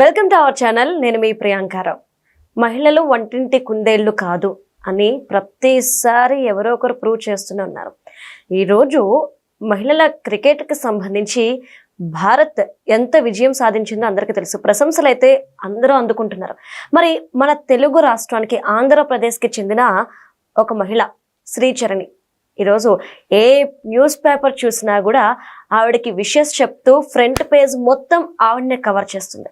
Welcome to our channel. నేను మీ ప్రియాంకారావు మహిళలు వంటింటి కుందేళ్ళు కాదు అని ప్రతిసారి ఎవరో ఒకరు ప్రూవ్ చేస్తూనే ఉన్నారు. ఈరోజు మహిళల క్రికెట్కి సంబంధించి భారత్ ఎంత విజయం సాధించిందో అందరికీ తెలుసు. ప్రశంసలు అయితే అందరూ అందుకుంటున్నారు. మరి మన తెలుగు రాష్ట్రానికి ఆంధ్రప్రదేశ్కి చెందిన ఒక మహిళ శ్రీచరణి. ఈరోజు ఏ న్యూస్ పేపర్ చూసినా కూడా ఆవిడకి విషెస్ చెప్తూ ఫ్రంట్ పేజ్ మొత్తం ఆవిడనే కవర్ చేస్తుంది.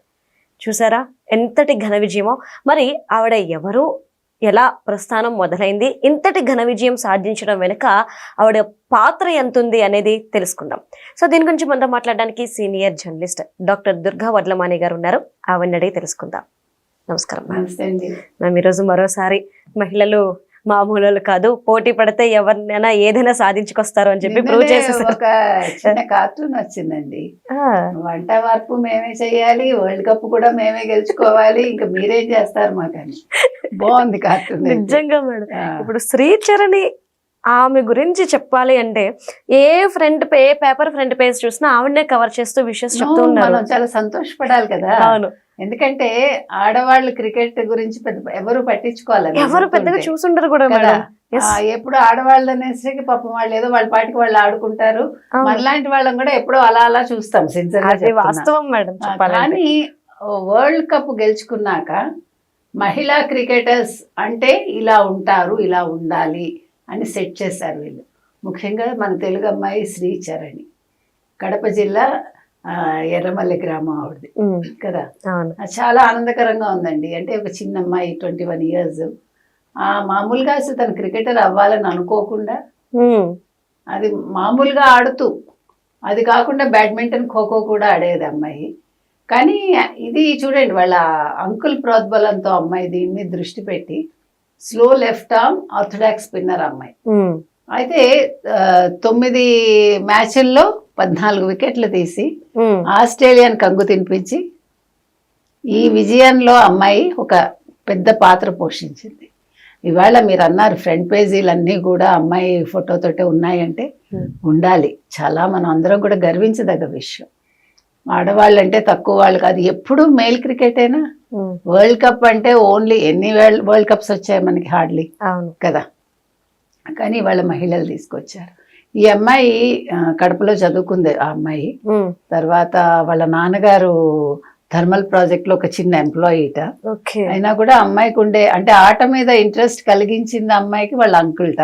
చూసారా? ఎంతటి ఘన విజయమో. మరి ఆవిడ ఎవరు? ఎలా ప్రస్థానం మొదలైంది? ఇంతటి ఘన విజయం సాధించడం వెనుక ఆవిడ పాత్ర ఎంత ఉంది అనేది తెలుసుకుందాం. సో దీని గురించి మనతో మాట్లాడడానికి senior journalist doctor Durga Vadlamani garu ఉన్నారు. ఆవిడని అడిగి తెలుసుకుందాం. నమస్కారం. నమస్తే అండి. మ్యామ్ ఈరోజు మరోసారి మహిళలు మామూలు కాదు. పోటీ పడితే ఎవరినైనా ఏదైనా సాధించుకొస్తారు అని చెప్పి ప్రూవ్ చేసేసారు. ఒక చిన్న కార్టూన్ వచ్చిందండి. వంట మార్పు మేమే చేయాలి వరల్డ్ కప్ కూడా మేమే గెలుచుకోవాలి ఇంకా మీరేం చేస్తారు మాకని. బాగుంది కార్టూన్. నిజంగా మేడం. ఇప్పుడు శ్రీచరణి ఆమె గురించి చెప్పాలి అంటే ఏ ఫ్రంట్ ఏ పేపర్ ఫ్రంట్ పేజ్ చూసినా ఆవిడనే కవర్ చేస్తూ విషయస్ చెప్తూ ఉన్నారు. చాలా సంతోషపడాలి కదా. అవును. ఎందుకంటే ఆడవాళ్ళు క్రికెట్ గురించి పెద్ద ఎవరు పట్టించుకోవాలి ఎవరు పెద్దగా చూసుండరు కూడా ఎప్పుడు ఆడవాళ్ళు అనేసరికి పాపం వాళ్ళు ఏదో వాళ్ళ పాటికి వాళ్ళు ఆడుకుంటారు. మనలాంటి వాళ్ళం కూడా ఎప్పుడో అలా అలా చూస్తాం సిన్సియర్ వాస్తవం మేడం కానీ వరల్డ్ కప్ గెలుచుకున్నాక మహిళా క్రికెటర్స్ అంటే ఇలా ఉంటారు ఇలా ఉండాలి అని సెట్ చేశారు వీళ్ళు. ముఖ్యంగా మన తెలుగు అమ్మాయి శ్రీచరణి. కడప జిల్లా ఎర్రమల్లి గ్రామం ఆవిడది. కదా? చాలా ఆనందకరంగా ఉందండి. అంటే ఒక చిన్న అమ్మాయి ట్వంటీ వన్ ఇయర్స్ ఆ మామూలుగా అసలు తను క్రికెటర్ అవ్వాలని అనుకోకుండా అది మామూలుగా ఆడుతూ అది కాకుండా బ్యాడ్మింటన్ ఖోఖో కూడా ఆడేది అమ్మాయి. కానీ ఇది చూడండి వాళ్ళ అంకుల్ ప్రోద్బలంతో అమ్మాయి దీని మీద దృష్టి పెట్టి slow left arm orthodox spinner అమ్మాయి. అయితే తొమ్మిది మ్యాచ్ల్లో పద్నాలుగు వికెట్లు తీసి ఆస్ట్రేలియాని కంగు తినిపించి ఈ విజయంలో అమ్మాయి ఒక పెద్ద పాత్ర పోషించింది. ఇవాళ మీరు అన్నారు ఫ్రంట్ పేజీలన్నీ కూడా అమ్మాయి ఫోటోతోటే ఉన్నాయంటే. ఉండాలి. చాలా మనం అందరం కూడా గర్వించదగ్గ విషయం. ఆడవాళ్ళు అంటే తక్కువ వాళ్ళు కాదు. ఎప్పుడు మేల్ క్రికెటేనా వరల్డ్ కప్ అంటే ఓన్లీ ఎన్ని వరల్డ్ వరల్డ్ కప్స్ వచ్చాయి మనకి హార్డ్లీ కదా? కానీ వాళ్ళ మహిళలు తీసుకొచ్చారు. ఈ అమ్మాయి కడపలో చదువుకుంది ఆ అమ్మాయి. తర్వాత వాళ్ళ నాన్నగారు థర్మల్ ప్రాజెక్ట్లో ఒక చిన్న ఎంప్లాయీట అయినా కూడా అమ్మాయికి ఉండే అంటే ఆట మీద ఇంట్రెస్ట్ కలిగించింది అమ్మాయికి వాళ్ళ అంకుల్ట.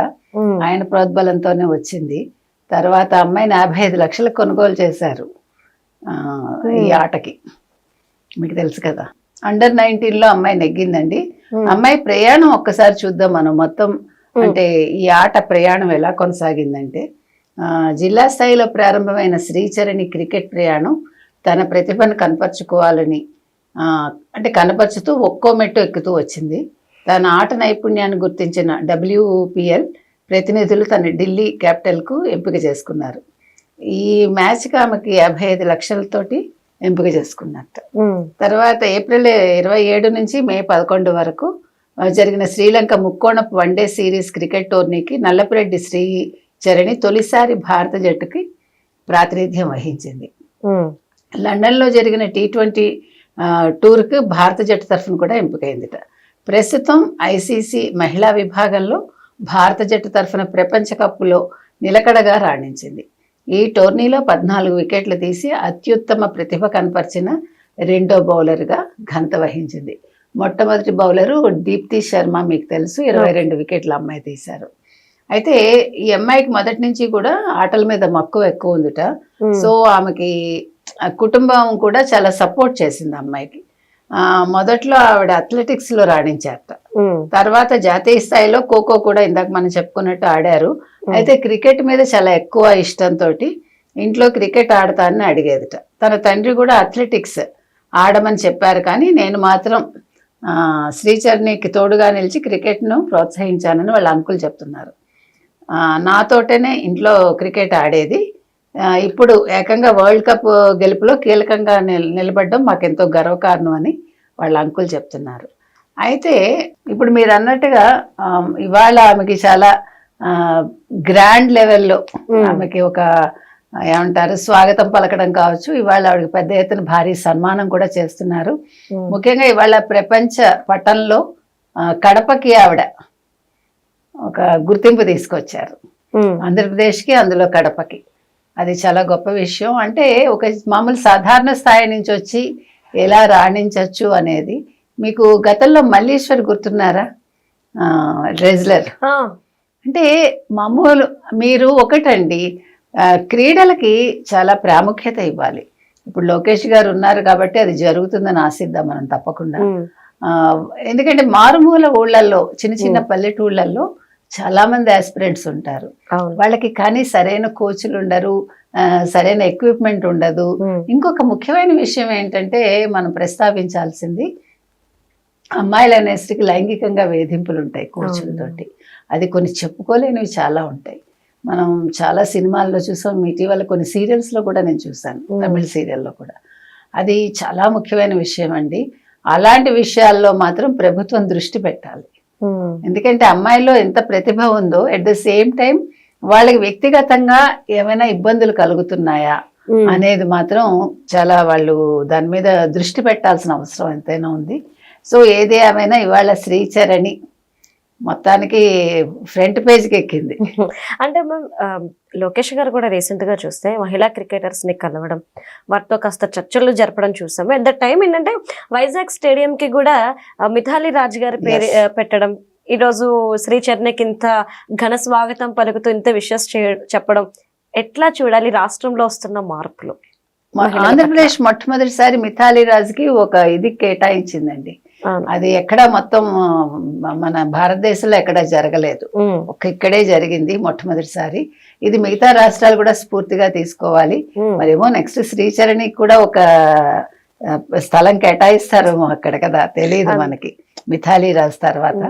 ఆయన ప్రోద్బలంతోనే వచ్చింది. తర్వాత అమ్మాయిని యాభై ఐదు లక్షలకు కొనుగోలు చేశారు ఆ, ఈ. ఆటకి. మీకు తెలుసు కదా. అండర్ నైన్టీన్లో అమ్మాయి నెగ్గిందండి. అమ్మాయి ప్రయాణం ఒక్కసారి చూద్దాం మనం. మొత్తం. అంటే ఈ ఆట ప్రయాణం ఎలా కొనసాగిందంటే జిల్లా స్థాయిలో ప్రారంభమైన శ్రీచరణి క్రికెట్ ప్రయాణం తన ప్రతిభను కనపరుచుకోవాలని అంటే కనపరుచుతూ ఒక్కో మెట్టు ఎక్కుతూ వచ్చింది. తన ఆట నైపుణ్యాన్ని గుర్తించిన డబ్ల్యూపిఎల్ ప్రతినిధులు తన ఢిల్లీ క్యాపిటల్కు ఎంపిక చేసుకున్నారు. ఈ మ్యాచ్కి ఆమెకి యాభై ఐదు లక్షలతోటి ఎంపిక చేసుకున్నట్ట. తర్వాత ఏప్రిల్ ఇరవై ఏడు నుంచి మే పదకొండు వరకు జరిగిన శ్రీలంక ముక్కోణపు వన్డే సిరీస్ క్రికెట్ టోర్నీకి నల్లపురెడ్డి శ్రీ చరణి తొలిసారి భారత జట్టుకి ప్రాతినిధ్యం వహించింది. లండన్లో జరిగిన టీ ట్వంటీ టూర్కి భారత జట్టు తరఫున కూడా ఎంపికైందిట. ప్రస్తుతం ఐసీసీ మహిళా విభాగంలో భారత జట్టు తరఫున ప్రపంచ కప్పులో నిలకడగా రాణించింది. ఈ టోర్నీలో పద్నాలుగు వికెట్లు తీసి అత్యుత్తమ ప్రతిభ కనపరిచిన రెండో బౌలర్గా ఘనత వహించింది. మొట్టమొదటి బౌలరు దీప్తి శర్మ మీకు తెలుసు ఇరవై రెండు వికెట్ల అమ్మాయి తీశారు. అయితే ఈ అమ్మాయికి మొదటి నుంచి కూడా ఆటల మీద మక్కువ ఎక్కువ ఉందిట. ఉమ్, సో ఆమెకి కుటుంబం కూడా చాలా సపోర్ట్ చేసింది అమ్మాయికి. ఆ, మొదట్లో ఆవిడ అథ్లెటిక్స్లో రాణించారట ఉమ్, తర్వాత జాతీయ స్థాయిలో ఖోఖో కూడా ఇందాక మనం చెప్పుకున్నట్టు ఆడారు. ఉమ్, అయితే క్రికెట్ మీద చాలా ఎక్కువ ఇష్టంతో ఇంట్లో క్రికెట్ ఆడతానని అడిగేదిట. తన తండ్రి కూడా అథ్లెటిక్స్ ఆడమని చెప్పారు కానీ నేను మాత్రం శ్రీచరణికి తోడుగా నిలిచి క్రికెట్ను ప్రోత్సహించానని వాళ్ళ అంకుల్ చెప్తున్నారు. నాతోటనే ఇంట్లో క్రికెట్ ఆడేది. ఇప్పుడు ఏకంగా వరల్డ్ కప్ గెలుపులో కీలకంగా నిల్ నిలబడడం మాకెంతో గర్వకారణం అని వాళ్ళ అంకుల్ చెప్తున్నారు. అయితే ఇప్పుడు మీరు అన్నట్టుగా ఇవాళ ఆమెకి చాలా గ్రాండ్ లెవెల్లో ఆమెకి ఒక ఏమంటారు స్వాగతం పలకడం కావచ్చు. ఇవాళ ఆవిడకి పెద్ద ఎత్తున భారీ సన్మానం కూడా చేస్తున్నారు. ముఖ్యంగా ఇవాళ ప్రపంచ పటంలో కడపకి ఆవిడ ఒక గుర్తింపు తీసుకొచ్చారు. ఆంధ్రప్రదేశ్కి అందులో కడపకి. అది చాలా గొప్ప విషయం. అంటే ఒక మామూలు సాధారణ స్థాయి నుంచి వచ్చి ఎలా రాణించవచ్చు అనేది మీకు గతంలో మల్లీశ్వర్ గుర్తున్నారా? రెజ్లర్. అంటే మామూలు మీరు ఒకటండి క్రీడలకి చాలా ప్రాముఖ్యత ఇవ్వాలి. ఇప్పుడు లోకేష్ గారు ఉన్నారు కాబట్టి అది జరుగుతుందని ఆశిద్దాం మనం తప్పకుండా. ఎందుకంటే మారుమూల ఊళ్ళల్లో చిన్న చిన్న పల్లెటూళ్ళల్లో చాలా మంది ఆస్పిరెంట్స్ ఉంటారు. వాళ్ళకి కానీ సరైన కోచ్లు ఉండరు సరైన ఎక్విప్మెంట్ ఉండదు. ఇంకొక ముఖ్యమైన విషయం ఏంటంటే మనం ప్రస్తావించాల్సింది అమ్మాయిల అనేసరికి లైంగికంగా వేధింపులు ఉంటాయి కోచ్లతోటి అది కొన్ని చెప్పుకోలేనివి చాలా ఉంటాయి. మనం చాలా సినిమాల్లో చూసాం ఇటీవల కొన్ని సీరియల్స్లో కూడా నేను చూసాను Mm. తమిళ సీరియల్లో కూడా. అది చాలా ముఖ్యమైన విషయం అండి అలాంటి విషయాల్లో మాత్రం ప్రభుత్వం దృష్టి పెట్టాలి. ఎందుకంటే అమ్మాయిలో ఎంత ప్రతిభ ఉందో ఎట్ ద సేమ్ టైం వాళ్ళకి వ్యక్తిగతంగా ఏమైనా ఇబ్బందులు కలుగుతున్నాయా ఉమ్, అనేది మాత్రం చాలా వాళ్ళు దాని మీద దృష్టి పెట్టాల్సిన అవసరం ఎంతైనా ఉంది. సో ఏది ఏమైనా ఇవాళ శ్రీచరణి మొత్తానికి ఫ్రంట్ పేజ్కి ఎక్కింది. అంటే మ్యామ్ లోకేష్ గారు కూడా రీసెంట్గా చూస్తే మహిళా క్రికెటర్స్ని కలవడం వారితో కాస్త చర్చలు జరపడం చూసాము అట్ ద టైం ఏంటంటే వైజాగ్ స్టేడియం కి కూడా మిథాలీ రాజ్ గారి పేరు పెట్టడం ఈ రోజు శ్రీ చరణ్కి ఇంత ఘన స్వాగతం పలుకుతూ ఇంత విషయస్ చెప్పడం ఎట్లా చూడాలి? రాష్ట్రంలో వస్తున్న మార్పులు. ఆంధ్రప్రదేశ్ మొట్టమొదటిసారి మిథాలీ రాజ్కి ఒక ఇది కేటాయించిందండి. అది ఎక్కడ మొత్తం మన భారతదేశంలో ఎక్కడ జరగలేదు. ఒక ఇక్కడే జరిగింది మొట్టమొదటిసారి. ఇది మిగతా రాష్ట్రాలు కూడా స్ఫూర్తిగా తీసుకోవాలి. మరేమో నెక్స్ట్ శ్రీచరణికి కూడా ఒక స్థలం కేటాయిస్తారేమో అక్కడ కదా తెలియదు. మనకి. మిథాలీ రాజ్ తర్వాత.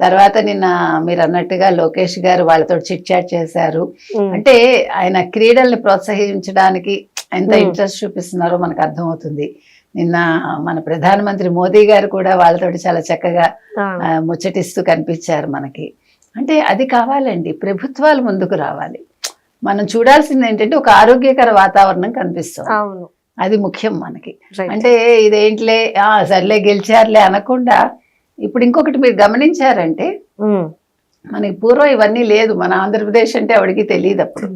తర్వాత నిన్న మీరు అన్నట్టుగా లోకేష్ గారు వాళ్ళతో చిట్ చాట్ చేశారు. అంటే ఆయన క్రీడల్ని ప్రోత్సహించడానికి ఎంత. ఇంట్రెస్ట్ చూపిస్తున్నారో మనకు అర్థమవుతుంది. నిన్న మన ప్రధానమంత్రి మోదీ గారు కూడా వాళ్ళతోటి చాలా చక్కగా ముచ్చటిస్తూ కనిపించారు మనకి. అంటే అది కావాలండి. ప్రభుత్వాలు ముందుకు రావాలి. మనం చూడాల్సింది ఏంటంటే ఒక ఆరోగ్యకర వాతావరణం కనిపిస్తుంది. అది ముఖ్యం మనకి. అంటే ఇదేంట్లే? ఆ సర్లే గెలిచారులే అనకుండా ఇప్పుడు ఇంకొకటి మీరు గమనించారంటే మనకి పూర్వం ఇవన్నీ లేదు. మన ఆంధ్రప్రదేశ్ అంటే ఎవరికి తెలియదు అప్పుడు.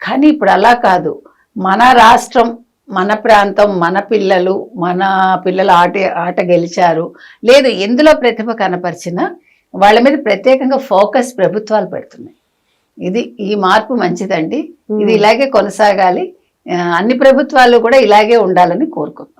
కానీ ఇప్పుడు అలా కాదు. మన రాష్ట్రం మన ప్రాంతం మన పిల్లలు మన పిల్లలు ఆట ఆట గెలిచారు. లేదు ఎందులో ప్రతిభ కనపరిచినా వాళ్ళ మీద ప్రత్యేకంగా ఫోకస్ ప్రభుత్వాలు పెడుతున్నాయి. ఇది ఈ మార్పు మంచిదండి. ఇది ఇలాగే కొనసాగాలి. అన్ని ప్రభుత్వాలు కూడా ఇలాగే ఉండాలని కోరుకుంటున్నాం.